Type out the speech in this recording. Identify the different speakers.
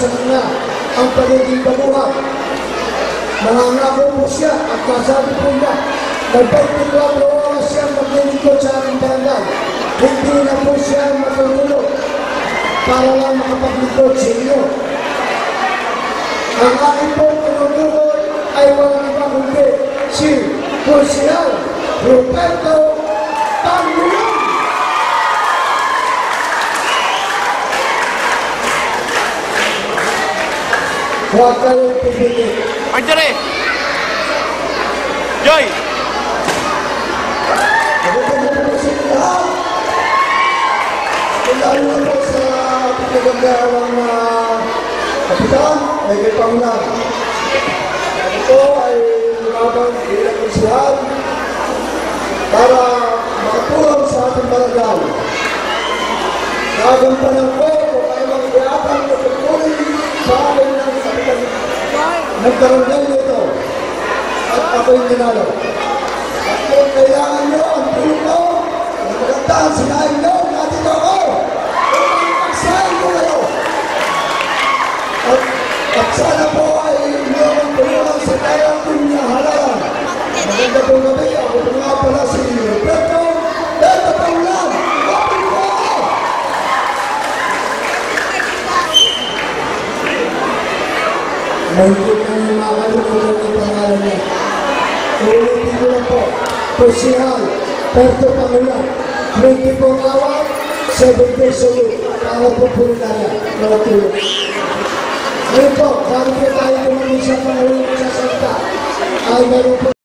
Speaker 1: sa kanya ang pagiging baguhan. Nangangako po siya at nasabi po niya na 24 oras siya maglilingkod sa aking barangay. Hindi na po siya matulog para lang makapaglingkod sa inyo. Ang aking po tinutulog ay walang iba kundi si Consial Roberto Huwag kayong pipili.
Speaker 2: Marjorie! Joy!
Speaker 1: Magandang po sa inyo lahat. Lalo na po sa pinagagawang uh, kapitan, ay kay. Ito ay lumabang bilang kusihan para makatulong sa ating barangay. Nagampanan ko kung ay ng barangay nito. At ako'y ninalo. At kung kailangan nyo ang tulong ko, ang magandang sinahin nyo, natin ako. Kung magsahin ko kayo. At, at sana po ay ang tulungan sa kaya kong halalan. Na yung makalimutan ng pangalan niya. Ulitin ko lang po. Persihal, Perto Pangulan, 24 hour, 7 days a week. Para po po nila mga tulong. Ngayon po, bago po tayo kumain sa Pangulan sa Santa, ay meron po